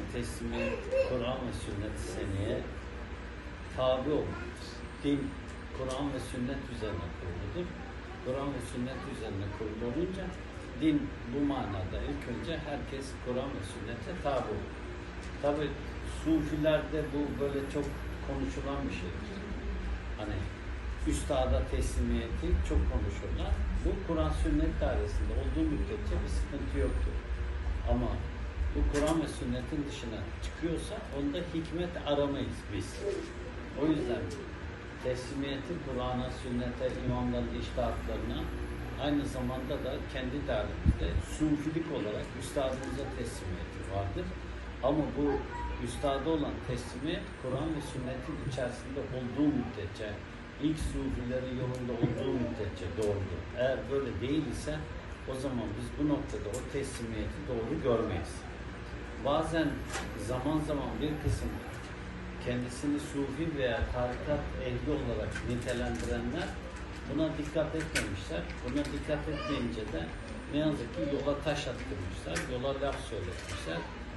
zaten teslimiyet Kur'an ve sünnet seneye tabi olmaktır. Din Kur'an ve sünnet üzerine kuruludur. Kur'an ve sünnet üzerine kurulu olunca din bu manada ilk önce herkes Kur'an ve sünnete tabi olur. Tabi Sufilerde bu böyle çok konuşulan bir şeydir. Hani üstada teslimiyeti çok konuşurlar. Bu Kur'an sünnet dairesinde olduğu müddetçe bir sıkıntı yoktur. Ama bu Kur'an ve sünnetin dışına çıkıyorsa onda hikmet aramayız biz. O yüzden teslimiyeti Kur'an'a, sünnete, imamların iştahatlarına aynı zamanda da kendi dairemizde sufilik olarak üstadımıza teslimiyeti vardır. Ama bu üstada olan teslimiyet Kur'an ve sünnetin içerisinde olduğu müddetçe ilk sufilerin yolunda olduğu müddetçe doğrudur. Eğer böyle değil ise o zaman biz bu noktada o teslimiyeti doğru görmeyiz. Bazen zaman zaman bir kısım kendisini sufi veya tarikat ehli olarak nitelendirenler buna dikkat etmemişler. Buna dikkat etmeyince de ne yazık ki yola taş attırmışlar, yola laf söyletmişler.